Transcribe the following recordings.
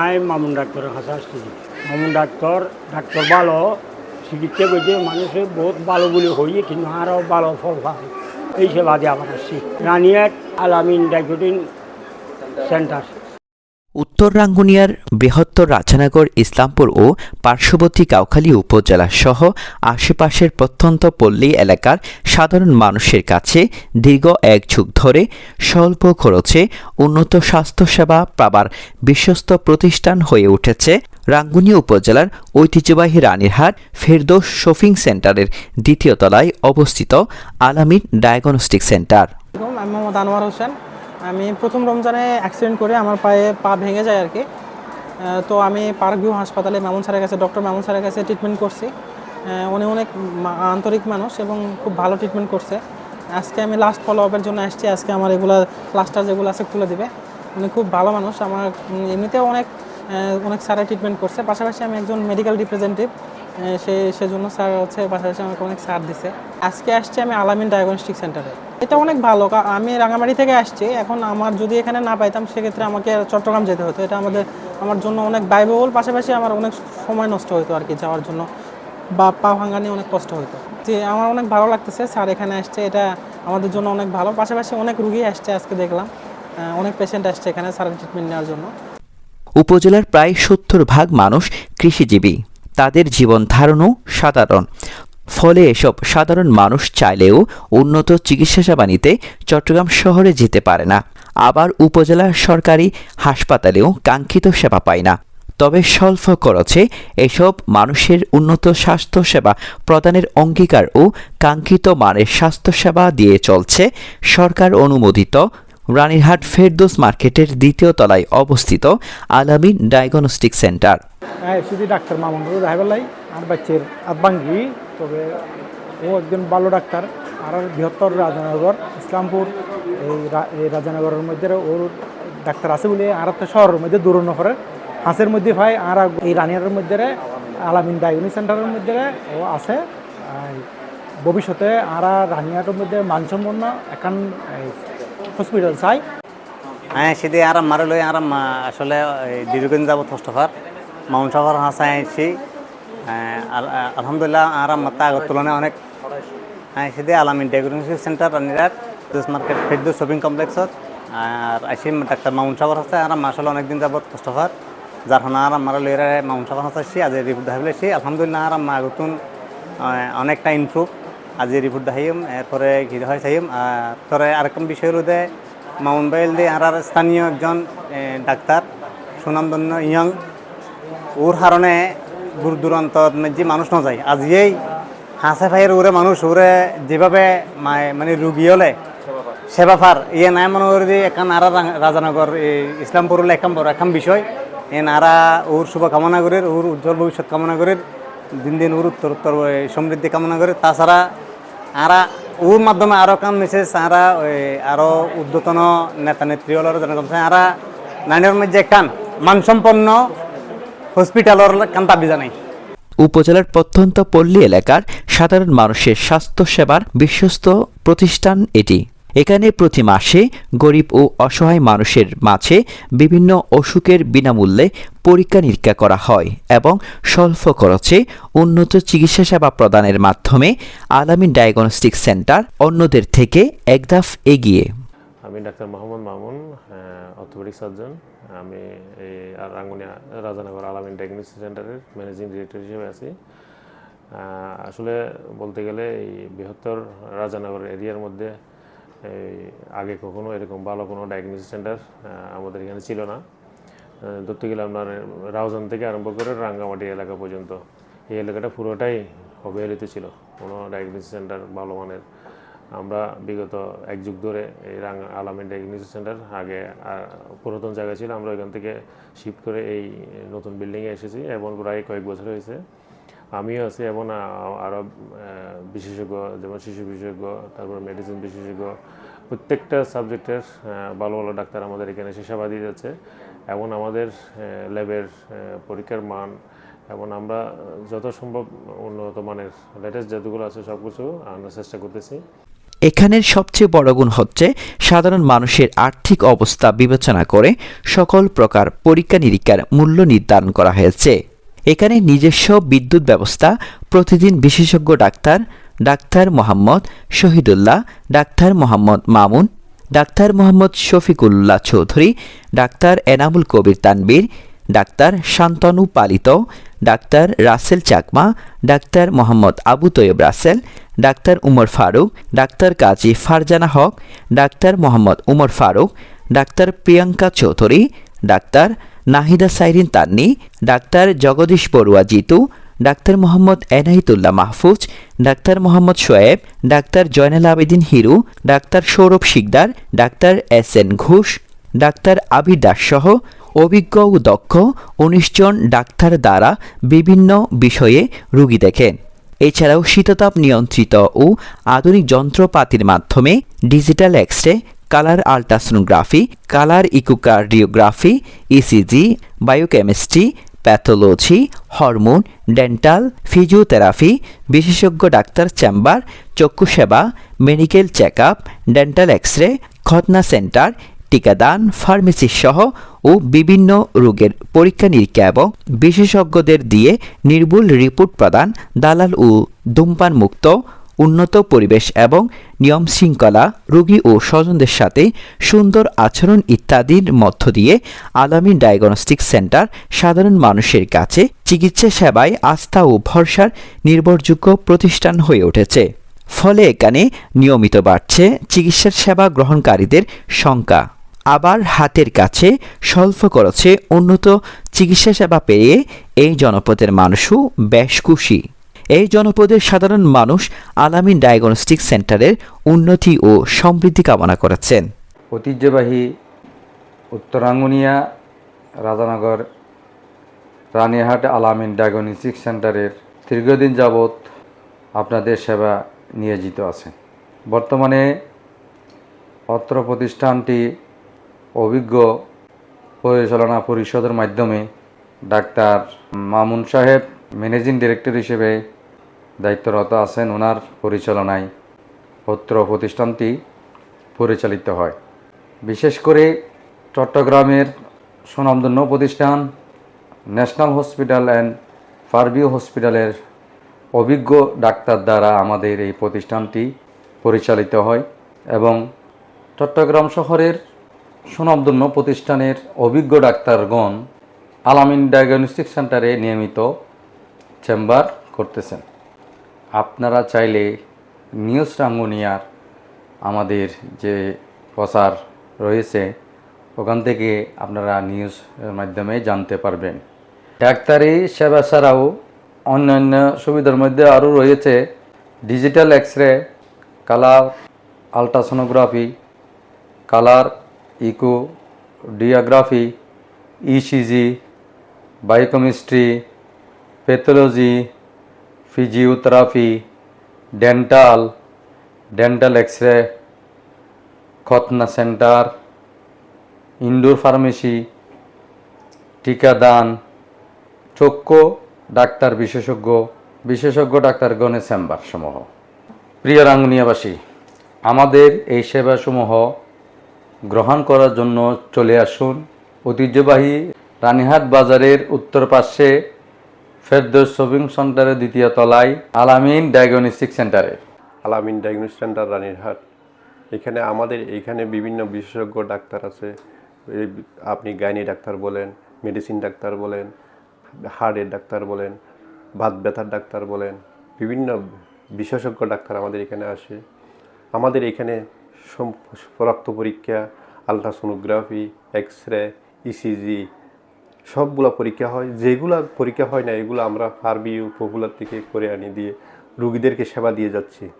I Mamun ডাক্তারের কাছে আসছি মামুন ডাক্তার ডাক্তার ভালো চিকিৎসা করছে মানুষের বহুত ভালো বলে হইয়ে কিন্তু আরও ভালো ফল পায় এই সেবা দিয়ে আমার আসছি রানিয়াট আলামিন ডাইকোটিন সেন্টার উত্তর রাঙ্গুনিয়ার বৃহত্তর রাজানগর, ইসলামপুর ও পার্শ্ববর্তী কাউখালী উপজেলা সহ আশেপাশের প্রত্যন্ত পল্লী এলাকার সাধারণ মানুষের কাছে দীর্ঘ এক যুগ ধরে স্বল্প খরচে উন্নত স্বাস্থ্যসেবা পাবার বিশ্বস্ত প্রতিষ্ঠান হয়ে উঠেছে রাঙ্গুনিয়া উপজেলার ঐতিহ্যবাহী রানীরহাট ফেরদোস শপিং সেন্টারের দ্বিতীয় তলায় অবস্থিত আলামিন ডায়াগনস্টিক সেন্টার। আমি মোহাম্মদ আনোয়ার হোসেন। আমি প্রথম রমজানে অ্যাক্সিডেন্ট করে আমার পায়ে পা ভেঙে যায় আর কি তো আমি পার্ক ভিউ হাসপাতালে মামুন স্যারের কাছে ডক্টর মামুন স্যারের কাছে ট্রিটমেন্ট করছি। উনি অনেক আন্তরিক মানুষ এবং খুব ভালো ট্রিটমেন্ট করছে। আজকে আমি লাস্ট ফলো আপের জন্য আসছি। আজকে আমার এগুলো প্লাস্টার যেগুলো আছে খুলে দিবে। উনি খুব ভালো মানুষ। আমার এমনিতেও অনেক অনেক স্যারের ট্রিটমেন্ট করছে। পাশাপাশি আমি একজন মেডিকেল রিপ্রেজেন্টেটিভ সে, সেজন্য স্যার হচ্ছে পাশাপাশি আমাকে অনেক সার দিছে। আজকে আসছি আমি আলামিন ডায়াগনস্টিক সেন্টারে এটা অনেক ভালো আমি রাঙামাটি থেকে আসছি, এখন আমার যদি এখানে না পাইতাম সেক্ষেত্রে আমাকে চট্টগ্রাম যেতে হতো। এটা আমাদের, আমার জন্য অনেক ব্যয়বহুল, পাশাপাশি আমার অনেক সময় নষ্ট হতো আর কি যাওয়ার জন্য। বা পা ভাঙা নিয়ে অনেক কষ্ট হতো যে আমার অনেক ভালো লাগতেছে, স্যার এখানে আসছে, এটা আমাদের জন্য অনেক ভালো। পাশাপাশি অনেক রুগী আসছে আজকে দেখলাম অনেক পেশেন্ট আসছে এখানে স্যারের ট্রিটমেন্ট নেওয়ার জন্য। উপজেলার প্রায় সত্তর ভাগ মানুষ কৃষিজীবী। তাদের জীবন ধারণও সাধারণ। ফলে এসব সাধারণ মানুষ চাইলেও উন্নত চিকিৎসা সেবা নিতে চট্টগ্রাম শহরে যেতে পারে না। আবার উপজেলা সরকারি হাসপাতালেও কাঙ্ক্ষিত সেবা পায় না। তবে স্বল্প খরচে এসব মানুষের উন্নত স্বাস্থ্যসেবা প্রদানের অঙ্গীকার ও কাঙ্ক্ষিত মানের স্বাস্থ্যসেবা দিয়ে চলছে। সরকার অনুমোদিত রানীরহাট ফেরদোস মার্কেটের দ্বিতীয় তলায় অবস্থিত আলামিন ডায়াগনস্টিক সেন্টার। হ্যাঁ ডাক্তার মামুন রুদ হাইবালাই আর বাচ্চার আতবাঙ্গি তবে ও একজন ভালো ডাক্তার, আর বৃহত্তর রাজানগর, ইসলামপুর, এই রাজানগরের মধ্যে ওর ডাক্তার আছে বলে আর একটা শহরের মধ্যে দূর নগরের হাঁসের মধ্যে ভাই, আর এই রানিয়ারের মধ্যে আলামিন ডায়াগনিক সেন্টারের মধ্যে ও আছে। ভবিষ্যতে আর রানিয়াটের মধ্যে মানসম্পন্ন এখন হসপিটাল চাই। হ্যাঁ সেদি আরাম মারে লই, আরাম আসলে দীর্ঘদিন যাবত হস্তফার মাউন্ট সাফার হাসাই আইছি। আলহামদুলিল্লাহ আরাম মাত্রা আগের তুলনায় অনেক। হ্যাঁ সেদি Alamin diagnostic centre Ranirat market Ferdous shopping কমপ্লেক্সত আর আইসি ডাক্তার সাফার হাসে আরাম, আসলে অনেকদিন যাবত হস্তফার যার হানা আরাম মারে লই মাউন্ট সাফার হাসাইছি আজ রিপোর্ট দেখাইছি আলহামদুলিল্লাহ আরাম আগতুন অনেকটা ইমপ্রুভ আজি রিপোর্ট দেখাইম, এরপরে কি হয় চাইম, আর পরে আরেকম বিষয় রোদে মাউন্ট বাইল দিয়ে আর স্থানীয় একজন ডাক্তার, সুনামধন্য ইয়ং। ওর কারণে দূর দূরান্ত যে মানুষ না যায় আজিয়েই হাসে ভাইয়ের ওরে মানুষ, ওরে যেভাবে মানে রুগী হলে সেবা ফার ইয়ে নাই মনে করি একান আর রাজানগর ইসলামপুর একাম বড় একাম বিষয়। এ নারা ওর শুভ কামনা করে ওর উজ্জ্বল ভবিষ্যৎ কামনা করে দিন দিন ওর উত্তর উত্তর সমৃদ্ধি কামনা করে তাছাড়া আরা ওর মাধ্যমে আরও কাম মিছে সারা ওই আরও উদ্যতন নেতা নেত্রী হল যেরকম আরা নাইনের মধ্যে কান মানসম্পন্ন হসপিটালের কান দাবি জানাই। উপজেলার প্রত্যন্ত পল্লী এলাকার সাধারণ মানুষের স্বাস্থ্যসেবার বিশ্বস্ত প্রতিষ্ঠান এটি। এখানে প্রতি মাসে গরিব ও অসহায় মানুষের মাঝে বিভিন্ন অসুখের বিনামূল্যে পরীক্ষা নিরীক্ষা করা হয় এবং স্বল্প খরচে উন্নত চিকিৎসা সেবা প্রদানের মাধ্যমে আলামিন ডায়াগনস্টিক সেন্টার অন্যদের থেকে একধাপ এগিয়ে। আমি ডাক্তার মোহাম্মদ মামুন অর্থোপেডিক সার্জন। আমি এই রাঙ্গুনিয়া রাজানগর আলামিন ডায়াগনোসিস সেন্টারের ম্যানেজিং ডিরেক্টর হিসেবে আছি। আসলে বলতে গেলে এই বৃহত্তর রাজানগর এরিয়ার মধ্যে আগে কখনো এরকম ভালো কোনো ডায়াগনোসিস সেন্টার আমাদের এখানে ছিল না। ধরতে গেলে আপনার রাউজান থেকে আরম্ভ করে রাঙ্গামাটি এলাকা পর্যন্ত। এই এলাকাটা পুরোটাই অবহেলিত ছিল, কোনো ডায়াগনোসিস সেন্টার ভালো মানের। আমরা বিগত এক যুগ ধরে এই রাঙ্গা আলামিন ডায়াগনোসিস সেন্টার আগে পুরাতন জায়গা ছিল। আমরা ওইখান থেকে শিফট করে এই নতুন বিল্ডিংয়ে এসেছি এবং প্রায় কয়েক বছর হয়েছে। আমিও আছি এবং আরও বিশেষজ্ঞ, যেমন শিশু বিশেষজ্ঞ, তারপর মেডিসিন বিশেষজ্ঞ, প্রত্যেকটা সাবজেক্টের ভালো ভালো ডাক্তার আমাদের এখানে এসে সেবা দিয়ে যাচ্ছে। এবং আমাদের ল্যাবের পরীক্ষার মান এবং আমরা যত সম্ভব উন্নত মানের লেটেস্ট যেগুলো আছে সব কিছু আনার চেষ্টা করতেছি। এখানের সবচেয়ে বড় গুণ হচ্ছে সাধারণ মানুষের আর্থিক অবস্থা বিবেচনা করে সকল প্রকার পরীক্ষা নিরীক্ষার মূল্য নির্ধারণ করা হয়েছে। এখানে নিজস্ব বিদ্যুৎ ব্যবস্থা, প্রতিদিন বিশেষজ্ঞ doctor doctor Mohammad Shahidullah, doctor Mohammad Mamun, doctor Mohammad Shafiqullah Chowdhury, doctor Enamul Kabir Tanvir, doctor Shantanu Palit, doctor Rasel Chakma, doctor Mohammad Abu Taiyab Rasel, doctor Umar Faruk, doctor Kazi Farzana Haque, doctor Mohammad Umar Faruk, doctor Priyanka Chowdhury, doctor Nahida Sairin Tanni, doctor Jagadish Barua Jitu, doctor Mohammad Enayetullah Mahfuz, doctor Mohammad Shoaib, doctor Joynal Abedin Hiru, doctor Sourav Sikdar, doctor S N Ghosh, doctor Abir Das সহ অভিজ্ঞ ও দক্ষ উনিশ জন ডাক্তার দ্বারা বিভিন্ন বিষয়ে রোগী দেখেন। এছাড়াও শীততাপ নিয়ন্ত্রিত ও আধুনিক যন্ত্রপাতির মাধ্যমে digital X ray colour ultrasonography colour echocardiography ECG biochemistry pathology hormone dental physiotherapy বিশেষজ্ঞ ডাক্তার চেম্বার চক্ষু সেবা medical check up dental X ray খতনা centre টিকাদান ফার্মেসি সহ ও বিভিন্ন রোগের পরীক্ষা নিরীক্ষা এবং বিশেষজ্ঞদের দিয়ে নির্ভুল রিপোর্ট প্রদান দালাল ও ধূমপান মুক্ত উন্নত পরিবেশ এবং নিয়ম শৃঙ্খলা, রোগী ও স্বজনদের সাথে সুন্দর আচরণ ইত্যাদির মধ্য দিয়ে আলামিন ডায়াগনস্টিক সেন্টার সাধারণ মানুষের কাছে চিকিৎসা সেবায় আস্থা ও ভরসার নির্ভরযোগ্য প্রতিষ্ঠান হয়ে উঠেছে। ফলে এখানে নিয়মিত বাড়ছে চিকিৎসার সেবা গ্রহণকারীদের সংখ্যা। আবার হাতের কাছে স্বল্প খরচে উন্নত চিকিৎসা সেবা পেয়ে এই জনপদের মানুষও বেশ খুশি। এই জনপদের সাধারণ মানুষ আলামিন ডায়াগনস্টিক সেন্টারের উন্নতি ও সমৃদ্ধি কামনা করেছেন। ঐতিহ্যবাহী উত্তরাঙ্গুনিয়া রাজানগর রানীহাট আলামিন ডায়াগনস্টিক সেন্টারের দীর্ঘদিন যাবৎ আপনাদের সেবা নিয়োজিত আছেন বর্তমানে অত্র প্রতিষ্ঠানটি অভিজ্ঞ পরিচালনা পরিষদের মাধ্যমে ডাক্তার মামুন সাহেব, ম্যানেজিং ডিরেক্টর হিসেবে দায়িত্বরত আছেন ওনার পরিচালনায় অত্র প্রতিষ্ঠানটি পরিচালিত হয়। বিশেষ করে চট্টগ্রামের সুনামধন্য প্রতিষ্ঠান ন্যাশনাল হসপিটাল অ্যান্ড ফারভিউ হসপিটালের অভিজ্ঞ ডাক্তার দ্বারা আমাদের এই প্রতিষ্ঠানটি পরিচালিত হয় এবং চট্টগ্রাম শহরের সুনামধন্য প্রতিষ্ঠানের অভিজ্ঞ ডাক্তারগণ আলামিন ডায়াগনস্টিক সেন্টারে নিয়মিত চেম্বার করতেছেন। আপনারা চাইলে নিউজ রাঙ্গুনিয়ার আমাদের যে প্রচার রয়েছে, ওখান থেকে আপনারা নিউজ মাধ্যমে জানতে পারবেন। ডাক্তারি, সেবা ছাড়াও অন্যান্য সুবিধার মধ্যে আরও রয়েছে digital X ray colour, ultrasonography, colour, echocardiography ECG biochemistry, pathology physiotherapy, dental dental X ray খতনা centre, indoor pharmacy, টিকাদান, চক্ষু, ডাক্তার বিশেষজ্ঞ বিশেষজ্ঞ ডাক্তারগণের চেম্বার সমূহ প্রিয় রাঙ্গুনিয়াবাসী, আমাদের এই সেবাসমূহ গ্রহণ করার জন্য চলে আসুন ঐতিহ্যবাহী রানীহাট বাজারের উত্তর পাশে ফেরদৌস শপিং সেন্টারের দ্বিতীয় তলায় আলামিন ডায়াগনস্টিক সেন্টারে। আলামিন ডায়াগনোস সেন্টার রানীরহাট। এখানে আমাদের এখানে বিভিন্ন বিশেষজ্ঞ ডাক্তার আছে। আপনি গাইনি ডাক্তার বলেন, মেডিসিন ডাক্তার বলেন হার্টের ডাক্তার বলেন, বাত ব্যথার ডাক্তার বলেন, বিভিন্ন বিশেষজ্ঞ ডাক্তার আমাদের এখানে আসে। আমাদের এখানে রক্ত পরীক্ষা, আলট্রাসোনোগ্রাফি এক্স রে ইসিজি সবগুলো পরীক্ষা হয়, যেগুলো পরীক্ষা হয় না, এগুলো আমরা ফার্বিউ পপুলার থেকে করে আনি দিয়ে রুগীদেরকে সেবা দিয়ে যাচ্ছি।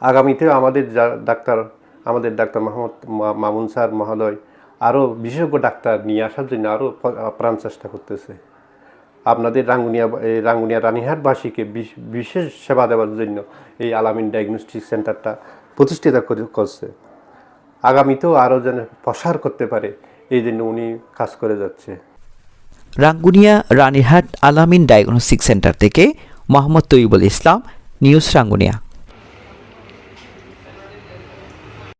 আগামীতে আমাদের যা ডাক্তার, আমাদের ডাক্তার মোহাম্মদ মা- মামুন স্যার মহোদয় আরও বিশেষজ্ঞ ডাক্তার নিয়ে আসার জন্য আরও প্রাণ চেষ্টা করতেছে। আপনাদের রাঙ্গুনিয়া রাঙ্গুনিয়া রানীহাটবাসীকে বিশ- বিশেষ সেবা দেওয়ার জন্য এই আলামিন ডায়াগনস্টিক সেন্টারটা প্রতিষ্ঠিত করে- করছে। আগামীতেও আরও যেন প্রসার করতে পারে এই জন্য উনি কাজ করে যাচ্ছে। রাঙ্গুনিয়া রানীরহাট আলামিন ডায়াগনস্টিক সেন্টার থেকে মোহাম্মদ তৈবুল ইসলাম, নিউজ রাঙ্গুনিয়া।